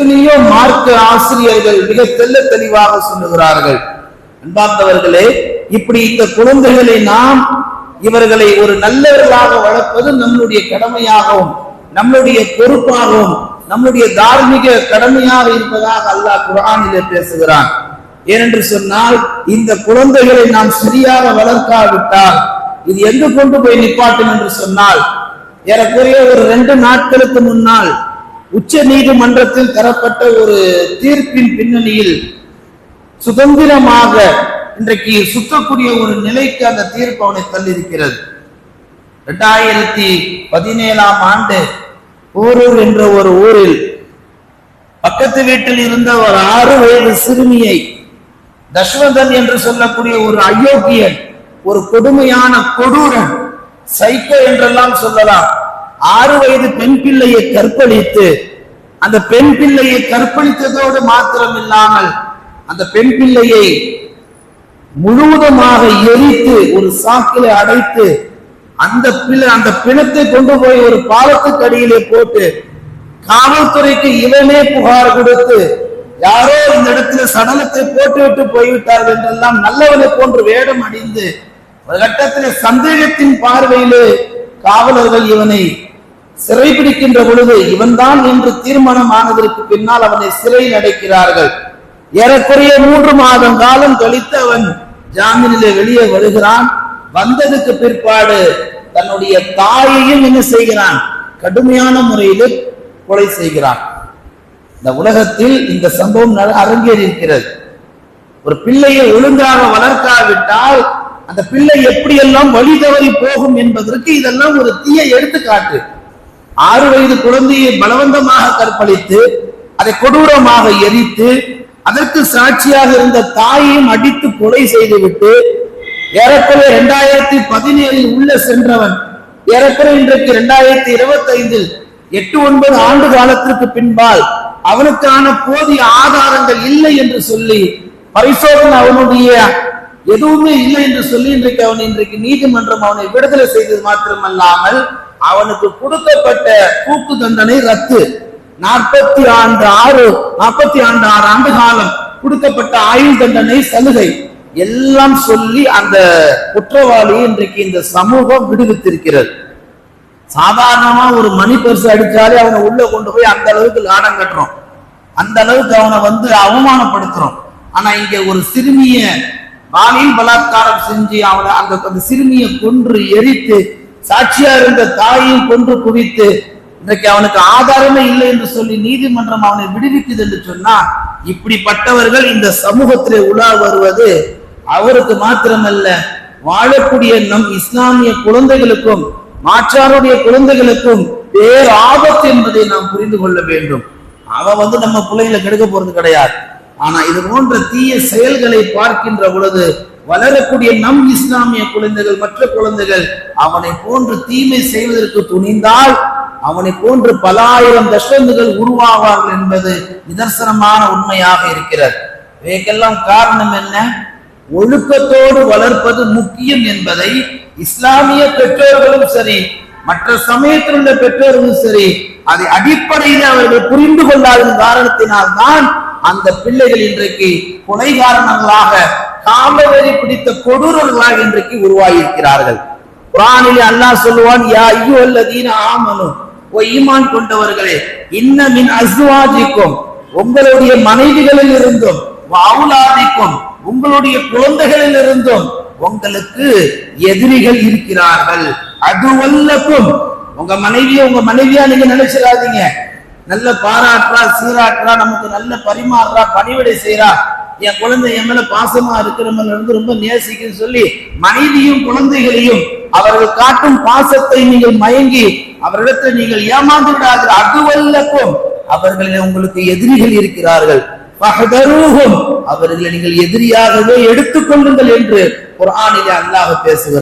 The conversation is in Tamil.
எத்தனையோ மார்க்க ஆசிரியர்கள் மிக தெல்ல தெளிவாக சொல்லுகிறார்கள். அன்பார்ந்தவர்களே இப்படி இந்த குழந்தைகளை நாம் இவர்களை ஒரு நல்லவர்களாக வளர்ப்பது நம்முடைய கடமையாகவும் நம்முடைய பொறுப்பாகவும் நம்முடைய தார்மீக கடமையாக இருப்பதாக அல்லாஹ் குரானிலே பேசுகிறான். ஏனென்று சொன்னால் இந்த குழந்தைகளை நாம் சரியாக வளர்க்காவிட்டால் இது எங்கு கொண்டு போய் நிப்பாட்டும் என்று சொன்னால் ஏறக்குறைய ஒரு ரெண்டு நாட்களுக்கு முன்னால் உச்ச நீதிமன்றத்தில் தரப்பட்ட ஒரு தீர்ப்பின் பின்னணியில் சுதந்திரமாக இன்றைக்கு சுத்தக்கூடிய ஒரு நிலைக்கு அந்த தீர்ப்பு அவனை தள்ளியிருக்கிறது. இரண்டாயிரத்தி பதினேழாம் ஆண்டு போரூர் என்ற ஒரு ஊரில் பக்கத்து வீட்டில் இருந்த ஒரு ஆறு வயது சிறுமியை தஷ்வந்தன் என்று சொல்லக்கூடிய ஒரு அயோக்கியன் ஒரு கொடுமையான கொடூரன் சைக்கோ என்றெல்லாம் சொல்லலாம். ஆறு வயது பெண் பிள்ளையை கற்பழித்து அந்த பெண் பிள்ளையை கற்பழித்ததோடு மாத்திரம் இல்லாமல் அந்த பெண் பிள்ளையை முழுவதுமாக எரித்து ஒரு சாக்கில அடைத்து அந்த பிள்ளை அந்த பிணத்தை கொண்டு போய் ஒரு பாலத்துக்கு அடியிலே போட்டு காவல்துறைக்கு இவனே புகார் கொடுத்து யாரோ இந்த இடத்துல சடலத்தை போட்டுவிட்டு போய்விட்டார்கள் என்றெல்லாம் நல்லவனை போன்று வேடம் அடைந்து ஒரு கட்டத்தில் சந்தேகத்தின் பார்வையிலே காவலர்கள் இவனை சிறைபிடிக்கின்ற பொழுது இவன்தான் என்று தீர்மானம் ஆனதற்கு பின்னால் அவனை சிறையில் அடைக்கிறார்கள் ஏறக்குறைய மூன்று மாதம் காலம் கழித்து அவன் ஜாமீனிலே வெளியே வருகிறான். வந்ததுக்கு பிற்பாடு தன்னுடைய தாயையும் என்ன செய்கிறான்? கடுமையான முறையில் கொலை செய்கிறான். இந்த உலகத்தில் இந்த சம்பவம் நட- அரங்கேறி இருக்கிறது. ஒரு பிள்ளையை ஒழுங்காக வளர்க்காவிட்டால் அந்த பிள்ளை எப்படியெல்லாம் வழி தவறி போகும் என்பதற்கு இதெல்லாம் ஒரு தீய எடுத்துக்காட்டு. ஆறு வயது குழந்தையை பலவந்தமாக கற்பழித்து அதை கொடூரமாக எரித்து அதற்கு சாட்சியாக இருந்த தாயையும் அடித்து கொலை செய்துவிட்டு ஏறக்குறைய இரண்டாயிரத்தி பதினேழில் உள்ள சென்றவன் ஏறக்குறைய இன்றைக்கு இரண்டாயிரத்தி இருபத்தி ஐந்தில் எட்டு ஒன்பது ஆண்டு காலத்திற்கு பின்பால் அவனுக்கான போதிய ஆதாரங்கள் இல்லை என்று சொல்லி பரிசோதனை அவனுடைய எதுவுமே இல்லை என்று சொல்லி இன்றைக்கு அவன் இன்றைக்கு நீதிமன்றம் அவனை விடுதலை செய்தது மாத்திரமல்லாமல் அவனுக்கு கொடுக்கப்பட்ட தூக்கு தண்டனை ரத்து. நாற்பத்தி ஆண்டு ஆறு நாற்பத்தி ஆண்டு ஆறு ஆண்டு காலம் கொடுக்கப்பட்ட ஆயுள் தண்டனை சலுகை. எல்லாம் சொல்லி அந்த குற்றவாளியை இன்றைக்கு இந்த சமூகம் விடுவித்திருக்கிறது. சாதாரணமா ஒரு மணி பரிசு அடிச்சாலே அவனை உள்ள கொண்டு போய் அந்த அளவுக்கு லாடம் கட்டுறோம். அந்த அளவுக்கு அவனை வந்து அவமானப்படுத்துறோம். ஆனா இங்க ஒரு சிறுமிய பாலியல் பலாத்காரம் செஞ்சு அவனை அந்த அந்த சிறுமியை கொன்று எரித்து சாட்சியா இருந்த தாயையும் கொன்று குவித்து இன்றைக்கு அவனுக்கு ஆதாரமே இல்லை என்று சொல்லி நீதிமன்றம் அவனை விடுவிக்குது என்று சொன்னா இப்படிப்பட்டவர்கள் இந்த சமூகத்திலே உலா வருவது அவருக்கு மாத்திரமல்ல. வாழக்கூடிய நம் இஸ்லாமிய குழந்தைகளுக்கும் மாற்றாருடைய குழந்தைகளுக்கும் பேர் ஆபத்து என்பதை நாம் புரிந்து கொள்ள வேண்டும். அவன் வந்து நம்ம பிள்ளைகளை கெடுக்க போறது கிடையாது. ஆனா இது போன்ற தீய செயல்களை பார்க்கின்ற பொழுது வளரக்கூடிய நம் இஸ்லாமிய குழந்தைகள் மற்ற குழந்தைகள் அவனை போன்று தீமை செய்வதற்கு துணிந்தால் அவனை போன்று பல ஆயிரம் தசந்துகள் உருவாவார்கள் என்பது நிதர்சனமான உண்மையாக இருக்கிறது. இவைக்கெல்லாம் காரணம் என்ன? ஒழுக்கத்தோடு வளர்ப்பது முக்கியம் என்பதை இஸ்லாமிய பெற்றோர்களும் சரி மற்ற சமயத்தில் உள்ள பெற்றோர்களும் சரி அதை அடிப்படையில் அவர்கள் புரிந்து கொள்ளாத காரணத்தினால் தான் அந்த பிள்ளைகள் இன்றைக்கு கொலைகாரணங்களாக காமவெறி பிடித்த கொடூரர்களாக இன்றைக்கு உருவாகியிருக்கிறார்கள். குரானிலே அல்லாஹ் சொல்லுவான் யா ஐயுவல்லதீன ஆமனு ஓ ஈமான் கொண்டவர்களே இன்ன மின் உங்களுடைய மனைவிகளில் இருந்தும் அவுலாதிக்கும் உங்களுடைய குழந்தைகளில் இருந்தும் உங்களுக்கு எதிரிகள் இருக்கிறார்கள். அதுவல்லக்கும் உங்க மனைவியை உங்க மனைவியா நீங்க நினைச்சிடாதீங்க. நல்ல பாராட்டுறா சீராட்டுறா நமக்கு நல்ல பரிமாறுறா பணிவிடை செய்யறா என் குழந்தை என் மேல பாசமா இருக்கிறவங்க வந்து ரொம்ப நேசிக்குன்னு சொல்லி மனைவியும் குழந்தைகளையும் அவர்கள் காட்டும் பாசத்தை நீங்கள் மயங்கி அவரிடத்தில் நீங்கள் ஏமாந்து விடாதீர்கள் அதுவல்லக்கும் அவர்களில் உங்களுக்கு எதிரிகள் இருக்கிறார்கள். அவர்களை நீங்கள் எதிரியாகவே எடுத்துக்கொள்ளுங்கள் என்று ஒரு ஆணிலே அல்லாஹ் பேசுகிறார்